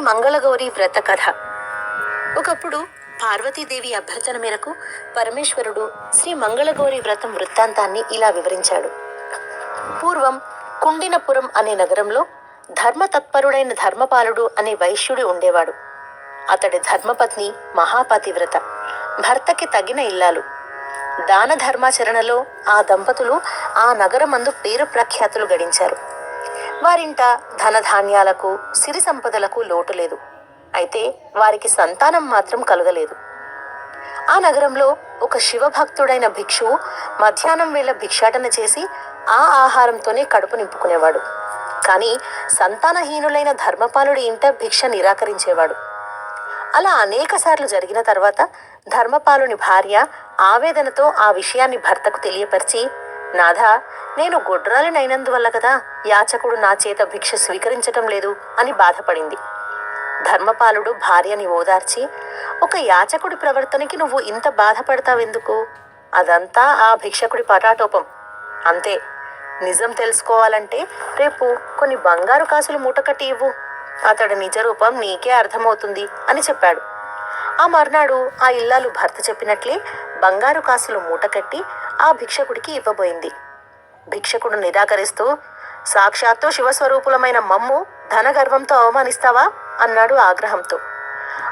మంగళగౌరి వ్రత కథ. ఒకప్పుడు పార్వతీదేవి అభ్యర్థన మేరకు పరమేశ్వరుడు శ్రీ మంగళగౌరి వ్రతం వృత్తాంతాన్ని ఇలా వివరించాడు. పూర్వం కుండినపురం అనే నగరంలో ధర్మతత్పరుడైన ధర్మపాలుడు అనే వైశ్యుడు ఉండేవాడు. అతడి ధర్మపత్ని మహాపతివ్రత భర్తకి తగిన ఇల్లాలు. దాన ధర్మాచరణలో ఆ దంపతులు ఆ నగరమందు పేరు ప్రఖ్యాతులు గడించారు. వారింట ధనధాన్యాలకు సిరి సంపదలకు లోటు లేదు. అయితే వారికి సంతానం మాత్రం కలగలేదు. ఆ నగరంలో ఒక శివభక్తుడైన భిక్షువు మధ్యాహ్నం వేళ భిక్షాటన చేసి ఆ ఆహారంతోనే కడుపు నింపుకునేవాడు. కానీ సంతానహీనులైన ధర్మపాలుడి ఇంట భిక్ష నిరాకరించేవాడు. అలా అనేకసార్లు జరిగిన తర్వాత ధర్మపాలుని భార్య ఆవేదనతో ఆ విషయాన్ని భర్తకు తెలియపరిచి నాథా నేను గొడ్రాలినైనందువల్ల కదా యాచకుడు నా చేత భిక్ష స్వీకరించటం లేదు అని బాధపడింది. ధర్మపాలుడు భార్యని ఓదార్చి ఒక యాచకుడి ప్రవర్తనకి నువ్వు ఇంత బాధపడతావెందుకు? అదంతా ఆ భిక్షకుడి పటాటోపం. అంతే నిజం తెలుసుకోవాలంటే రేపు కొన్ని బంగారు కాసులు మూటకట్టి ఇవ్వు. అతడి నిజ రూపం నీకే అర్థమవుతుంది అని చెప్పాడు. ఆ మర్నాడు ఆ ఇల్లాలు భర్త చెప్పినట్లే బంగారు కాసులు మూటకట్టి ఆ భిక్షకుడికి ఇవ్వబోయింది. భిక్షకుడు నిరాకరిస్తూ సాక్షాత్తు శివస్వరూపులమైన మమ్ము ధనగర్వంతో అవమానిస్తావా? అన్నాడు ఆగ్రహంతో.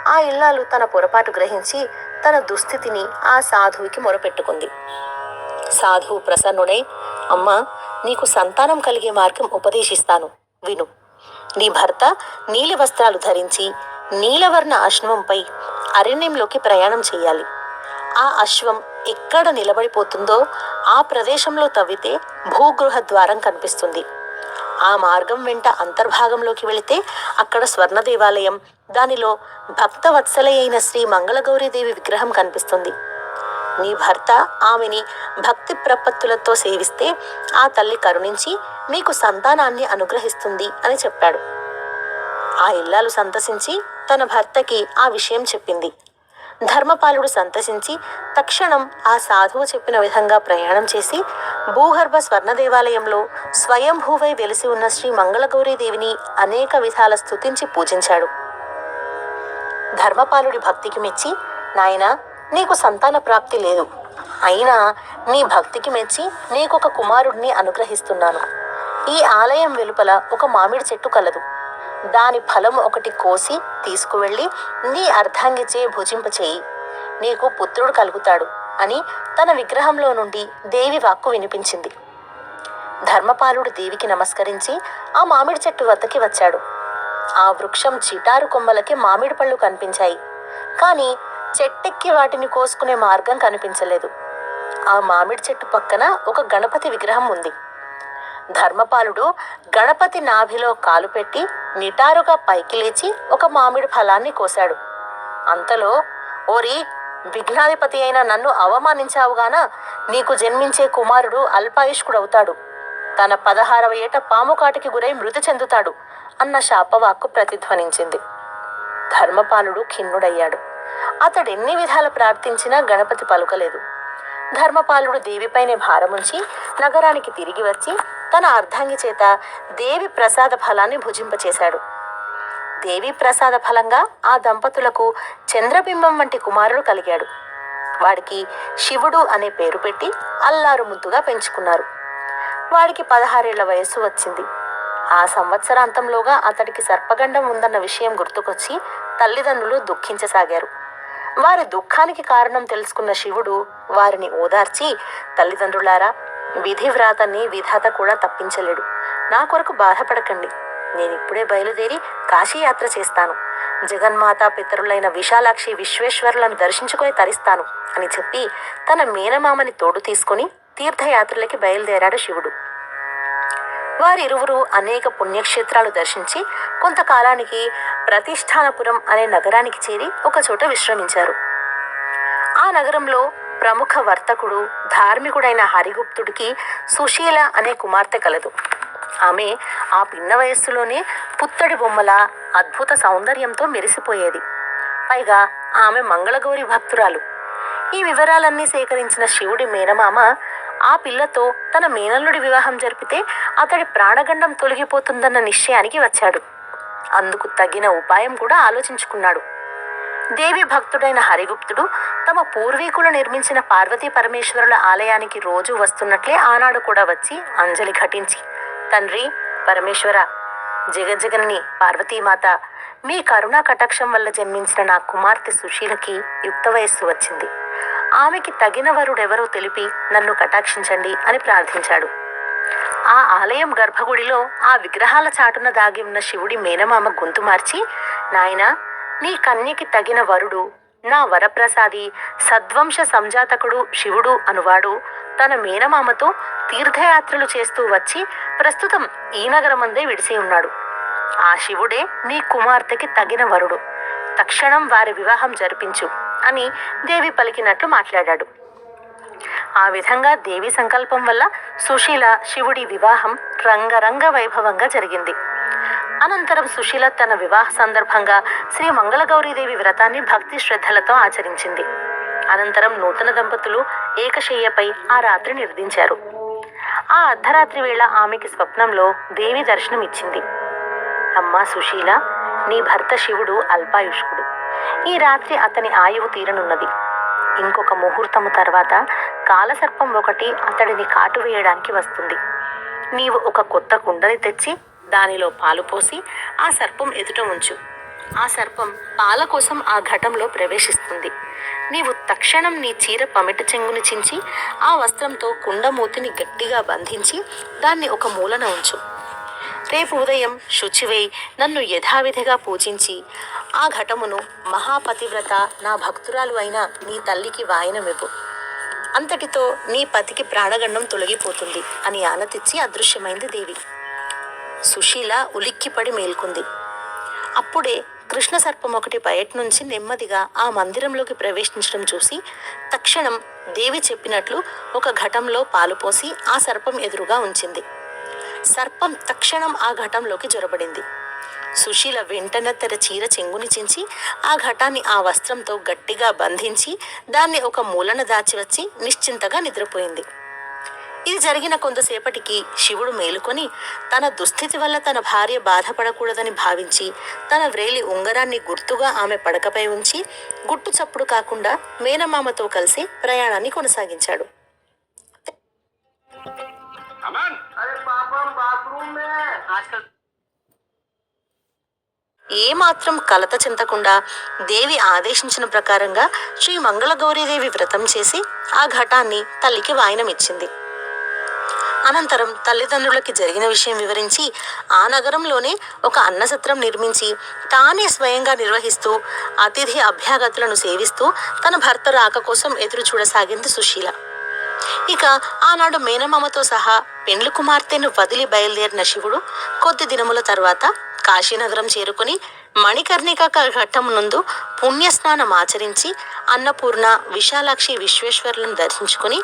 ఆ ఇల్లాలు తన పొరపాటు గ్రహించి తన దుస్థితిని ఆ సాధువుకి మొరపెట్టుకుంది. సాధువు ప్రసన్నుడై అమ్మా నీకు సంతానం కలిగే మార్గం ఉపదేశిస్తాను. విను. నీ భర్త నీలి వస్త్రాలు ధరించి నీలవర్ణ అశ్వంపై అరణ్యంలోకి ప్రయాణం చేయాలి. ఆ అశ్వం ఎక్కడ నిలబడిపోతుందో ఆ ప్రదేశంలో తవ్వితే భూగృహ ద్వారం కనిపిస్తుంది. ఆ మార్గం వెంట అంతర్భాగంలోకి వెళితే అక్కడ స్వర్ణ దేవాలయం దానిలో భక్త అయిన శ్రీ మంగళగౌరీదేవి విగ్రహం కనిపిస్తుంది. నీ భర్త ఆమెని భక్తి ప్రపత్తులతో సేవిస్తే ఆ తల్లి కరుణించి మీకు సంతానాన్ని అనుగ్రహిస్తుంది అని చెప్పాడు. ఆ ఇల్లాలు సంతసించి తన భర్తకి ఆ విషయం చెప్పింది. ధర్మపాలుడు సంతసించి తక్షణం ఆ సాధువు చెప్పిన విధంగా ప్రయాణం చేసి భూగర్భ స్వర్ణ దేవాలయంలో స్వయంభూవై వెలిసి ఉన్న శ్రీ మంగళగౌరీదేవిని అనేక విధాల స్థుతించి పూజించాడు. ధర్మపాలుడి భక్తికి మెచ్చి నాయనా నీకు సంతాన ప్రాప్తి లేదు. అయినా నీ భక్తికి మెచ్చి నీకొక కుమారుడిని అనుగ్రహిస్తున్నాను. ఈ ఆలయం వెలుపల ఒక మామిడి చెట్టు కలదు. దాని ఫలం ఒకటి కోసి తీసుకువెళ్ళి నీ అర్ధాంగిచే భుజింపచేయి నీకు పుత్రుడు కలుగుతాడు అని తన విగ్రహంలో నుండి దేవి వాక్కు వినిపించింది. ధర్మపాలుడు దేవికి నమస్కరించి ఆ మామిడి చెట్టు వద్దకి వచ్చాడు. ఆ వృక్షం చిటారు కొమ్మలకి మామిడి పళ్ళు కనిపించాయి. కానీ చెట్టెక్కి వాటిని కోసుకునే మార్గం కనిపించలేదు. ఆ మామిడి చెట్టు పక్కన ఒక గణపతి విగ్రహం ఉంది. ధర్మపాలుడు గణపతి నాభిలో కాలు పెట్టి నిటారుగా పైకి లేచి ఒక మామిడి ఫలాన్ని కోశాడు. అంతలో ఓరి విఘ్నాధిపతి అయిన నన్ను అవమానించావుగాన నీకు జన్మించే కుమారుడు అల్పాయుష్కుడవుతాడు. తన పదహారవ ఏట పాము కాటికి గురై మృతి చెందుతాడు అన్న శాపవాక్కు ప్రతిధ్వనించింది. ధర్మపాలుడు ఖిన్నుడయ్యాడు. అతడు ఎన్ని విధాల ప్రార్థించినా గణపతి పలుకలేదు. ధర్మపాలుడు దేవిపైనే భారముంచి నగరానికి తిరిగి వచ్చి తన అర్ధాంగి చేత దేవి ప్రసాద ఫలాన్ని భుజింపచేశాడు. దేవి ప్రసాద ఫలంగా ఆ దంపతులకు చంద్రబింబం వంటి కుమారుడు కలిగాడు. వాడికి శివుడు అనే పేరు పెట్టి అల్లారు ముద్దుగా పెంచుకున్నారు. వాడికి పదహారేళ్ళ వయస్సు వచ్చింది. ఆ సంవత్సరాంతంలోగా అతడికి సర్పగండం ఉందన్న విషయం గుర్తుకొచ్చి తల్లిదండ్రులు దుఃఖించసాగారు. వారి దుఃఖానికి కారణం తెలుసుకున్న శివుడు వారిని ఓదార్చి తల్లిదండ్రులారా విధి వ్రాతని విధాత కూడా తప్పించలేడు. నా కొరకు బాధపడకండి. నేను ఇప్పుడే బయలుదేరి కాశీయాత్ర చేస్తాను. జగన్మాత పితరులైన విశాలాక్షి విశ్వేశ్వరులను దర్శించుకొని తరిస్తాను అని చెప్పి తన మేనమామని తోడు తీసుకొని తీర్థయాత్రలకి బయలుదేరాడు శివుడు. వారిరువురు అనేక పుణ్యక్షేత్రాలు దర్శించి కొంతకాలానికి ప్రతిష్టానపురం అనే నగరానికి చేరి ఒకచోట విశ్రమించారు. ఆ నగరంలో ప్రముఖ వర్తకుడు ధార్మికుడైన హరిగుప్తుడికి సుశీల అనే కుమార్తె కలదు. ఆమె ఆ పిన్న వయస్సులోనే పుత్తడి బొమ్మల అద్భుత సౌందర్యంతో మెరిసిపోయేది. పైగా ఆమె మంగళగౌరి భక్తురాలు. ఈ వివరాలన్నీ సేకరించిన శివుడి మేనమామ ఆ పిల్లతో తన మేనల్లుడి వివాహం జరిపితే అతడి ప్రాణగండం తొలగిపోతుందన్న నిశ్చయానికి వచ్చాడు. అందుకు తగిన ఉపాయం కూడా ఆలోచించుకున్నాడు. దేవి భక్తుడైన హరిగుప్తుడు తమ పూర్వీకులు నిర్మించిన పార్వతీ పరమేశ్వరుల ఆలయానికి రోజు వస్తున్నట్లే ఆనాడు కూడా వచ్చి అంజలి ఘటించి తండ్రి పరమేశ్వర జగజ్జగనని పార్వతీమాత మీ కరుణా కటాక్షం వల్ల జన్మించిన నా కుమార్తె సుశీలకి యుక్త వయస్సు వచ్చింది. ఆమెకి తగిన వరుడెవరో తెలిపి నన్ను కటాక్షించండి అని ప్రార్థించాడు. ఆ ఆలయం గర్భగుడిలో ఆ విగ్రహాల చాటున దాగి ఉన్న శివుడి మేనమామ గొంతు మార్చి నాయనా నీ కన్యకి తగిన వరుడు నా వరప్రసాది సద్వంశ సంజాతకుడు శివుడు అనువాడు. తన మేనమామతో తీర్థయాత్రలు చేస్తూ వచ్చి ప్రస్తుతం ఈ నగరమందే విడిసి ఉన్నాడు. ఆ శివుడే నీ కుమార్తెకి తగిన వరుడు. తక్షణం వారి వివాహం జరిపించు అని దేవి పలికినట్లు మాట్లాడాడు. ఆ విధంగా దేవి సంకల్పం వల్ల సుశీల శివుడి వివాహం రంగరంగ వైభవంగా జరిగింది. అనంతరం సుశీల తన వివాహ సందర్భంగా శ్రీ మంగళగౌరీదేవి వ్రతాన్ని భక్తి శ్రద్ధలతో ఆచరించింది. అనంతరం నూతన దంపతులు ఏకశయ్యపై ఆ రాత్రి నిర్దించారు. ఆ అర్ధరాత్రి వేళ ఆమెకి స్వప్నంలో దేవి దర్శనం ఇచ్చింది అమ్మా సుశీల నీ భర్త శివుడు అల్పాయుష్కుడు. ఈ రాత్రి అతని ఆయువు తీరనున్నది. ఇంకొక ముహూర్తము తర్వాత కాలసర్పం ఒకటి అతడిని కాటు వేయడానికి వస్తుంది. నీవు ఒక కొత్త కుండని తెచ్చి దానిలో పాలు పోసి ఆ సర్పం ఎదుట ఉంచు. ఆ సర్పం పాల కోసం ఆ ఘటంలో ప్రవేశిస్తుంది. నీవు తక్షణం నీ చీర పమిట చెంగుని చించి ఆ వస్త్రంతో కుండమూతిని గట్టిగా బంధించి దాన్ని ఒక మూలన ఉంచు. రేపు ఉదయం శుచివై నన్ను యథావిధిగా పూజించి ఆ ఘటమును మహాపతివ్రత నా భక్తురాలు అయిన నీ తల్లికి వాయనమివ్వు. అంతటితో నీ పతికి ప్రాణగండం తొలగిపోతుంది అని ఆనతిచ్చి అదృశ్యమైంది దేవి. సుశీల ఉలిక్కిపడి మేల్కుంది. అప్పుడే కృష్ణ సర్పం ఒకటి బయట నుంచి నెమ్మదిగా ఆ మందిరంలోకి ప్రవేశించడం చూసి తక్షణం దేవి చెప్పినట్లు ఒక ఘటంలో పాలు పోసి ఆ సర్పం ఎదురుగా ఉంచింది. సర్పం తక్షణం ఆ ఘటంలోకి జొరబడింది. సుశీల వెంటనే తెర చీర చెంగుని చించి ఆ ఘటాన్ని ఆ వస్త్రంతో గట్టిగా బంధించి దాన్ని ఒక మూలన దాచివచ్చి నిశ్చింతగా నిద్రపోయింది. ఇది జరిగిన కొంతసేపటికి శివుడు మేలుకొని తన దుస్థితి వల్ల తన భార్య బాధపడకూడదని భావించి తన వ్రేలి ఉంగరాన్ని గుర్తుగా ఆమె పడకపై ఉంచి గుట్టు చప్పుడు కాకుండా మేనమామతో కలిసి ప్రయాణాన్ని కొనసాగించాడు. ఆజకల్ ఏమాత్రం కలత చెందకుండా దేవి ఆదేశించిన ప్రకారంగా శ్రీ మంగళగౌరీదేవి వ్రతం చేసి ఆ ఘటాన్ని తల్లికి వాయనమిచ్చింది. అనంతరం తల్లిదండ్రులకి జరిగిన విషయం వివరించి ఆ నగరంలోనే ఒక అన్నసత్రం నిర్మించి తానే స్వయంగా నిర్వహిస్తూ అతిథి అభ్యాగతులను సేవిస్తూ తన భర్త రాక కోసం ఎదురు చూడసాగింది సుశీల. ఇక ఆనాడు మేనమామతో సహా పెండ్లు కుమార్తెను వదిలి బయలుదేరిన శివుడు కొద్ది దినముల తర్వాత కాశీనగరం చేరుకుని మణికర్ణిక ఘట్టం నందు పుణ్యస్నానం ఆచరించి అన్నపూర్ణ విశాలాక్షి విశ్వేశ్వరులను దర్శించుకుని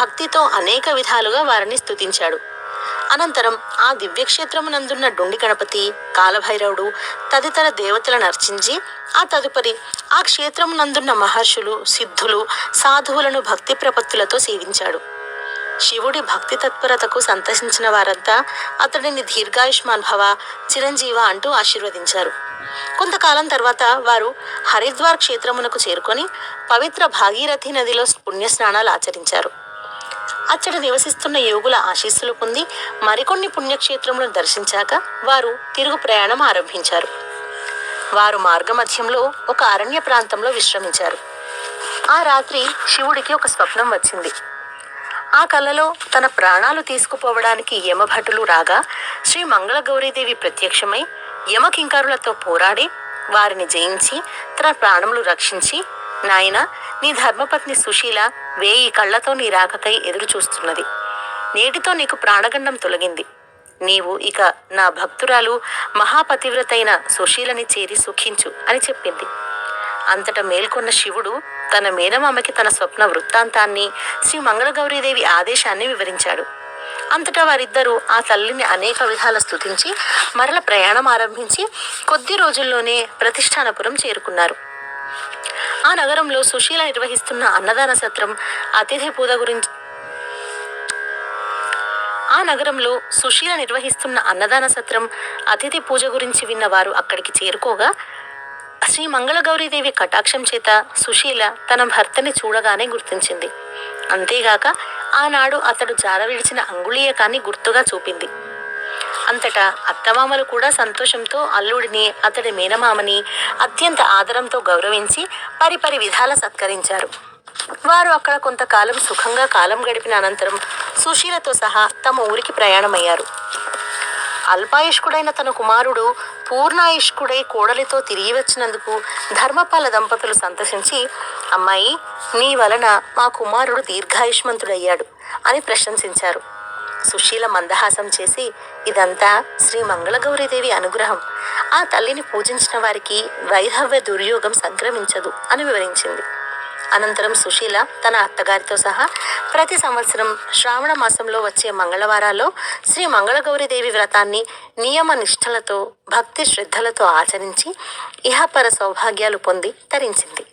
భక్తితో అనేక విధాలుగా వారిని స్తుతించాడు. అనంతరం ఆ దివ్యక్షేత్రమునందున్న డుండి గణపతి కాలభైరవుడు తదితర దేవతలను అర్చించి ఆ తదుపరి ఆ క్షేత్రమునందున్న మహర్షులు సిద్ధులు సాధువులను భక్తి ప్రపత్తులతో సేవించాడు. శివుడి భక్తి తత్పరతకు సంతసించిన వారంతా అతడిని దీర్ఘాయుష్మాన్ భవ చిరంజీవ అంటూ ఆశీర్వదించారు. కొంతకాలం తర్వాత వారు హరిద్వార్ క్షేత్రమునకు చేరుకొని పవిత్ర భాగీరథి నదిలో పుణ్యస్నానాలు ఆచరించారు. అచ్చట నివసిస్తున్న యోగుల ఆశీస్సులు పొంది మరికొన్ని పుణ్యక్షేత్రములను దర్శించాక వారు తిరుగు ప్రయాణం ఆరంభించారు. వారు మార్గమధ్యంలో ఒక అరణ్య ప్రాంతంలో విశ్రమించారు. ఆ రాత్రి శివుడికి ఒక స్వప్నం వచ్చింది. ఆ కలలో తన ప్రాణాలు తీసుకుపోవడానికి యమభటులు రాగా శ్రీ మంగళగౌరీదేవి ప్రత్యక్షమై యమకింకారులతో పోరాడి వారిని జయించి తన ప్రాణములు రక్షించి నాయన నీ ధర్మపత్ని సుశీల వేయి కళ్ళతో నీ రాకకై ఎదురు చూస్తున్నది. నేటితో నీకు ప్రాణగండం తొలగింది. నీవు ఇక నా భక్తురాలు మహాపతివ్రతైన సుశీలని చేరి సుఖించు అని చెప్పింది. అంతటా మేల్కొన్న శివుడు తన మేనమామకి తన స్వప్న వృత్తాంతాన్ని శ్రీ మంగళగౌరీదేవి ఆదేశాన్ని వివరించాడు. అంతటా వారిద్దరూ ఆ తల్లిని అనేక విధాల స్థుతించి మరల ప్రయాణం ఆరంభించి కొద్ది రోజుల్లోనే ప్రతిష్టానపురం చేరుకున్నారు. ఆ నగరంలో సుశీల నిర్వహిస్తున్న అన్నదాన సత్రం అతిథి పూజ గురించి ఆ నగరంలో సుశీల నిర్వహిస్తున్న అన్నదాన సత్రం అతిథి పూజ గురించి విన్న వారు అక్కడికి చేరుకోగా శ్రీ మంగళగౌరీదేవి కటాక్షం చేత సుశీల తన భర్తని చూడగానే గుర్తించింది. అంతేగాక ఆనాడు అతడు జార విడిచిన అంగుళీయకాన్ని గుర్తుగా చూపింది. అంతటా అత్తమామలు కూడా సంతోషంతో అల్లుడిని అతడి మేనమామని అత్యంత ఆదరంతో గౌరవించి పరిపరి విధాల సత్కరించారు. వారు అక్కడ కొంతకాలం సుఖంగా కాలం గడిపిన అనంతరం సుశీలతో సహా తమ ఊరికి ప్రయాణమయ్యారు. అల్పాయుష్కుడైన తన కుమారుడు పూర్ణాయుష్కుడై కోడలితో తిరిగి వచ్చినందుకు ధర్మపాల దంపతులు సంతసించి అమ్మాయి నీ వలన మా కుమారుడు దీర్ఘాయుష్మంతుడయ్యాడు అని ప్రశంసించారు. సుశీల మందహాసం చేసి ఇదంతా శ్రీ మంగళగౌరీదేవి అనుగ్రహం. ఆ తల్లిని పూజించిన వారికి వైధవ్య దుర్యోగం సంక్రమించదు అని వివరించింది. అనంతరం సుశీల తన అత్తగారితో సహా ప్రతి సంవత్సరం శ్రావణ మాసంలో వచ్చే మంగళవారాల్లో శ్రీ మంగళగౌరీదేవి వ్రతాన్ని నియమ నిష్ఠలతో భక్తి శ్రద్ధలతో ఆచరించి ఇహపర సౌభాగ్యాలు పొంది తరించింది.